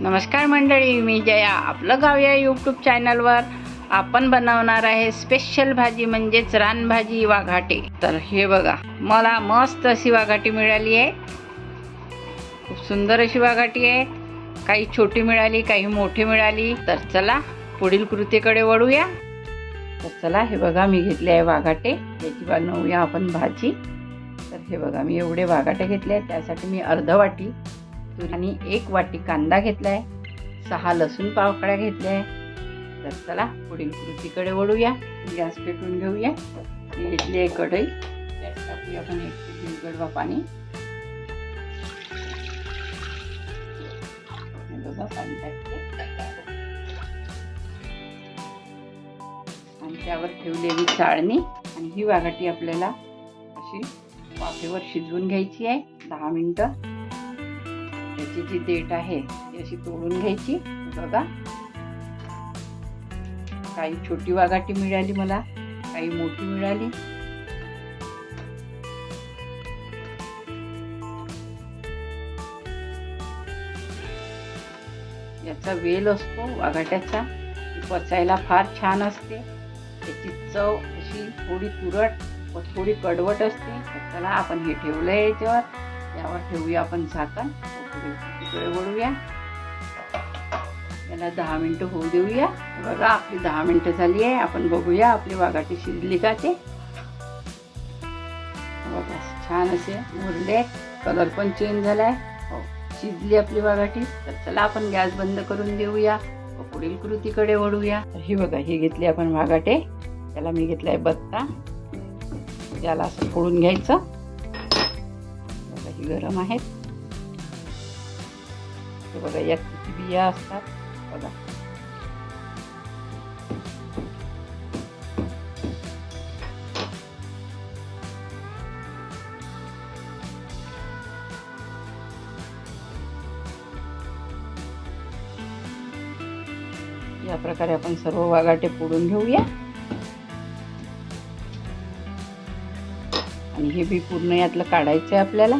नमस्कार मंडळी मी जया. आपलं गाव या यूट्यूब चॅनलवर आपण बनवणार आहे स्पेशल भाजी म्हणजेच रानभाजी वाघाटे. तर हे बघा मला मस्त अशी वाघाटी मिळाली आहे. खूप सुंदर अशी वाघाटी आहे. काही छोटी मिळाली काही मोठी मिळाली. तर चला पुढील कृतीकडे वळूया. तर चला हे बघा मी घेतले आहे वाघाटे. याची बनवूया आपण भाजी. तर हे बघा मी एवढे वाघाटे घेतले आहेत त्यासाठी मी अर्ध वाटी तुरी आणि एक वाटी कांदा घेतला आहे सहा लसूण पावकळ्या घेतल्या. आहे तर चला पुढील कृतीकडे वळूया. गॅस पेटवून घेऊया. मी घेतली आहे कढई. त्यात टाकूया आपण एक ते दीड गडवा पाणी. बघा पाणी टाकते. आणि त्यावर ठेवलेली चाळणी आणि ही वाघाटी आपल्याला अशी वाफेवर शिजवून घ्यायची आहे. दहा मिनटं. याची जी देठ आहे ती अशी तोडून घ्यायची. बघा. काही छोटी वाघाटी मिळाली मला काही मोठी मिळाली. याचा वेल असतो वाघाट्याचा पचायला फार छान असते. त्याची चव अशी थोडी तुरट व थोडी कडवट असते. त्याला आपण हे ठेवलं याच्यावर. यावर ठेवूया आपण झाकण पुढे तिकडे वळूया. याला दहा मिनटं होऊ देऊया. बघा आपली दहा मिनटं झाली आहे. आपण बघूया आपली वाघाटी शिजली का ते. बघा छान असे मुरले. कलर पण चेंज झालाय. हो शिजली आपली वाघाटी. तर चला आपण गॅस बंद करून देऊया. व पुढील कृतीकडे वळूया. तर ही बघा ही घेतली आपण वाघाटे. त्याला मी घेतलाय बत्ता. त्याला असं फोडून घ्यायचं. गरम आहेत. हे बघा यात किती बिया असतात. बघा. या प्रकारे आपण सर्व वाघाटे फोडून घेऊया. आणि हे बी पूर्ण यातलं काढायचं आहे आपल्याला.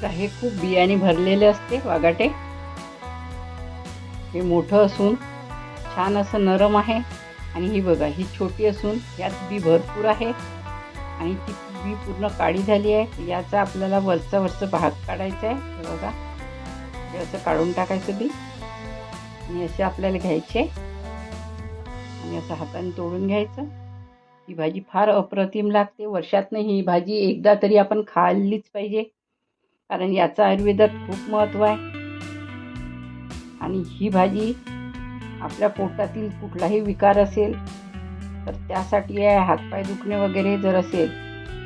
बघा हे खूप बियाणे भरलेले असते वाघाटे हे मोठं असून छान असं नरम आहे. आणि ही बघा ही छोटी असून यात बी भरपूर आहे. आणि ती बी पूर्ण काळी झाली आहे. याचा आपल्याला वरचा वरचा भाग काढायचा आहे. हे बघा. हे असं काढून टाकायचं बी. आणि असे आपल्याला घ्यायचे. आणि असं हाताने तोडून घ्यायचं. ही भाजी फार अप्रतिम लागते. वर्षातनं ही भाजी एकदा तरी आपण खाल्लीच पाहिजे. कारण याचं आयुर्वेदात खूप महत्त्व आहे. आणि ही भाजी आपल्या पोटातील कुठलाही विकार असेल तर त्यासाठी आहे हातपाय दुखणे वगैरे जर असेल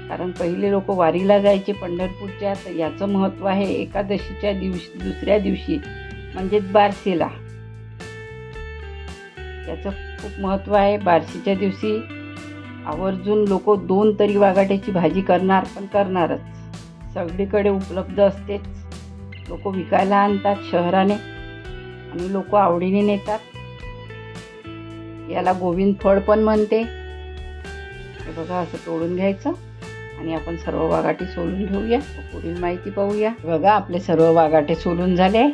कारण पहिले लोक वारीला जायचे पंढरपूरच्या तर याचं महत्त्व आहे एकादशीच्या दिवशी दुसऱ्या दिवशी म्हणजेच बारसेला याचं खूप महत्त्व आहे. बारशीच्या दिवशी आवर्जून लोक दोन तरी वाघाट्याची भाजी करणार पण करणारच. सगळीकडे उपलब्ध असतेच. लोक विकायला आणतात शहराने आणि लोक आवडीने नेतात. याला गोविंद फळ पण म्हणते. हे बघा असं तोडून घ्यायचं आणि आपण सर्व वागाटे सोलून घेऊया. पुढील माहिती पाहूया. बघा आपले सर्व वाघाटे सोलून झाले.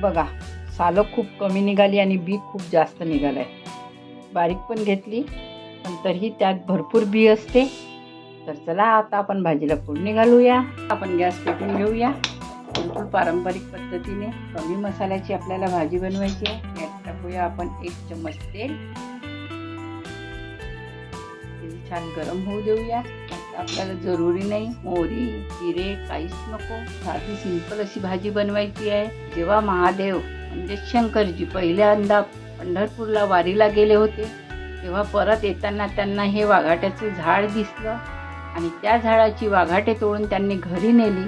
बघा सालं खूप कमी निघाली आणि बी खूप जास्त निघालं आहे बारीक पण घेतली पण तरीही त्यात भरपूर बी असते. तर चला आता आपण भाजीला फोडणी घालूया. आपण गॅस पेटून घेऊया. बिलकुल पारंपरिक पद्धतीने कमी मसाल्याची आपल्याला भाजी बनवायची आहे. यात टाकूया आपण एक चम्मच तेल. तेल छान गरम होऊ देऊया. आपल्याला जरुरी नाही मोहरी जिरे काहीच नको. साधी सिंपल अशी भाजी बनवायची आहे. जेव्हा महादेव म्हणजे शंकरजी पहिल्यांदा पंढरपूरला वारीला गेले होते तेव्हा परत येताना त्यांना हे वाघाट्याचे झाड दिसलं. आणि त्या झाडाची वाघाटे तोडून त्यांनी घरी नेली.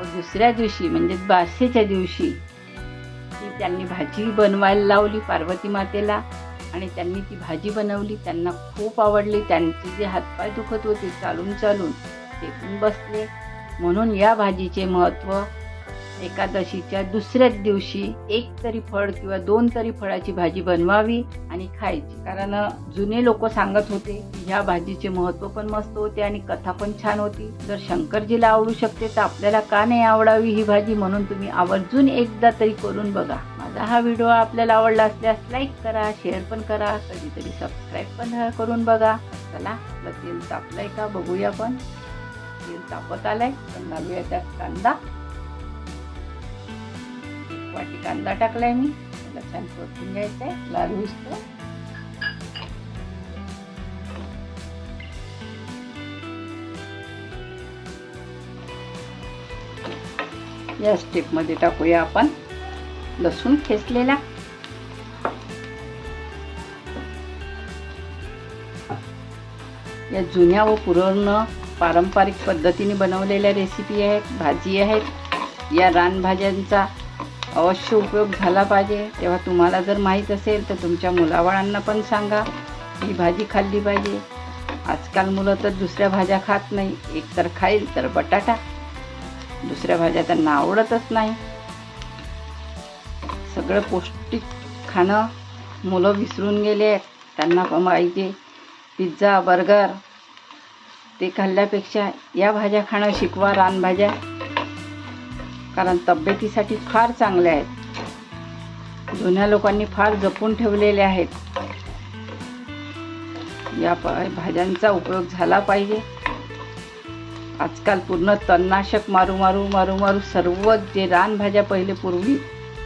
व दुसऱ्या दिवशी म्हणजे बासेच्या दिवशी ती त्यांनी भाजी बनवायला लावली पार्वती मातेला आणि त्यांनी ती भाजी बनवली. त्यांना खूप आवडली. त्यांचे जे हातपाय दुखत होते चालून चालून ते पण बसले. म्हणून या भाजीचे महत्त्व एकादशीच्या दुसऱ्याच दिवशी एक तरी फळ किंवा दोन तरी फळाची भाजी बनवावी आणि खायची. कारण जुने लोक सांगत होते की ह्या भाजीचे महत्त्व पण मस्त होते आणि कथा पण छान होती. जर शंकरजीला आवडू शकते तर आपल्याला का नाही आवडावी ही भाजी म्हणून तुम्ही आवर्जून एकदा तरी करून बघा. माझा हा व्हिडिओ आपल्याला आवडला असल्यास लाईक करा शेअर पण करा कधीतरी सबस्क्राईब पण करून बघा. चला तेल तापलाय का? बघूया पण. तेल तापत आलंय पण घालूया त्यात कांदा. वाटी कांदा टाकलाय मी. त्याला छान परतून घ्यायचंय. लाल होईस्तो या स्टेपमध्ये टाकूया आपण लसूण खेचलेला. या जुन्या व पूर्ण पारंपरिक पद्धतीने बनवलेल्या रेसिपी आहेत भाजी आहेत. या रानभाज्यांचा अवश्य उपयोग झाला पाहिजे. तेव्हा तुम्हाला जर माहीत असेल तर तुमच्या मुलाबाळांना पण सांगा. ही भाजी खाल्ली पाहिजे. आजकाल मुलं तर दुसऱ्या भाज्या खात नाही. एक तर खाईल तर बटाटा. दुसऱ्या भाज्या त्यांना आवडतच नाही. सगळं पौष्टिक खाणं मुलं विसरून गेले. आहेत त्यांना पाहिजे पिझ्झा बर्गर ते खाल्ल्यापेक्षा या भाज्या खाणं शिकवा रानभाज्या. कारण तब्येतीसाठी फार चांगले आहेत. जुन्या लोकांनी फार जपून ठेवलेले आहेत. या प भाज्यांचा उपयोग झाला पाहिजे. आजकाल पूर्ण तणनाशक मारू मारू मारू मारू सर्व जे रानभाज्या पहिले पूर्वी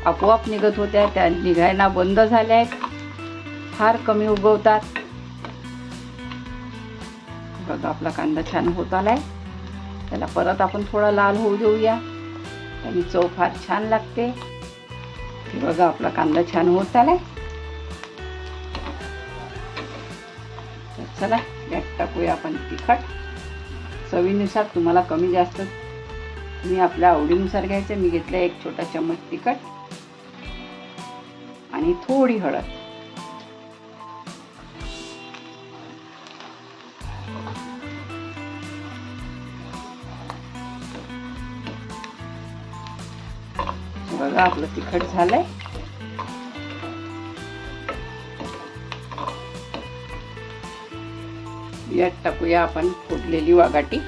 आपोआप निघत होत्या त्या निघायला बंद झाल्या आहेत. फार कमी उगवतात. बघा आपला कांदा छान होत आलाय. त्याला परत आपण थोडा लाल होऊ देऊया. त्याने चव फार छान लागते. हे बघा आपला कांदा छान होत आलाय. तर चला यात टाकूया आपण तिखट. चवीनुसार तुम्हाला कमी जास्त तुम्ही आपल्या आवडीनुसार घ्यायचं. मी घेतलं एक छोटा चम्मच तिखट आणि थोडी हळद. बघा आपलं तिखट झालंय. यात टाकूया आपण फुटलेली वाघाटी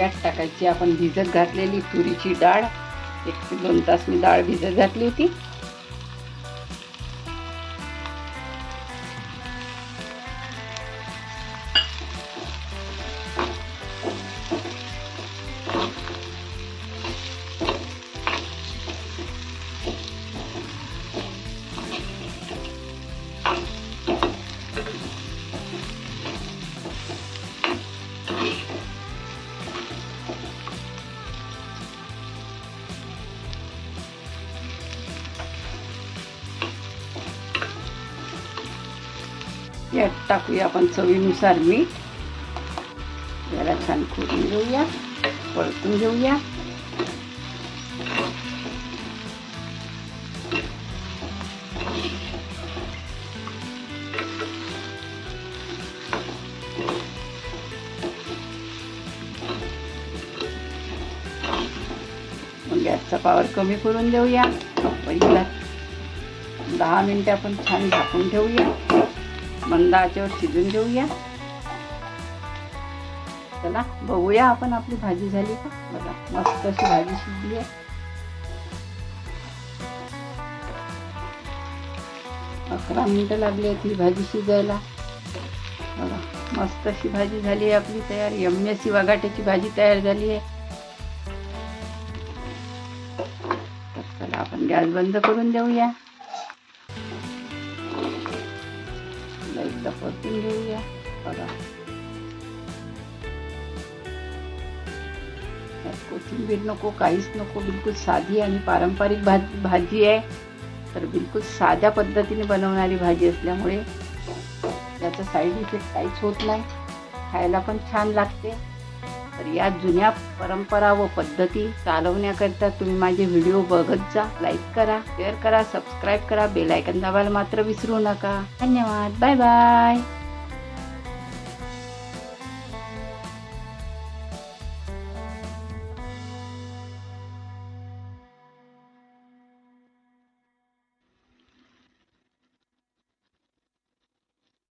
यात टाकायची. आपण भिजत घातलेली तुरीची डाळ एक दोन तास मी डाळ भिजत घातली होती. यात टाकूया आपण चवीनुसार मीठ. जरा छान खोडून घेऊया परतून घेऊया. मग गॅसचा पावर कमी करून देऊया. पहिला दहा मिनिटे आपण छान झाकून ठेवूया. मंद आचेवर शिजून घेऊया. चला बघूया आपण आपली भाजी झाली का? बघा मस्त अशी भाजी शिजली आहे. अकरा मिनिटं लागली आहेत ही भाजी शिजायला. बघा मस्त अशी भाजी झाली आहे आपली तयार. यम्यसी वाघाट्याची भाजी तयार झाली आहे. तर चला आपण गॅस बंद करून देऊया. एकदा परतून घेऊया बघा कोथिंबीर नको काहीच नको बिलकुल साधी आणि पारंपरिक भाजी भाजी आहे तर बिलकुल साध्या पद्धतीने बनवणारी भाजी असल्यामुळे त्याचा साईड इफेक्ट काहीच होत नाही. खायला पण छान लागते. तर या जुन्या परंपरा व पद्धती चालवण्याकरिता तुम्ही माझे व्हिडिओ बघत जा लाईक करा शेअर करा सबस्क्राईब करा बेलायकन दाबायला मात्र विसरू नका. धन्यवाद. Bye bye.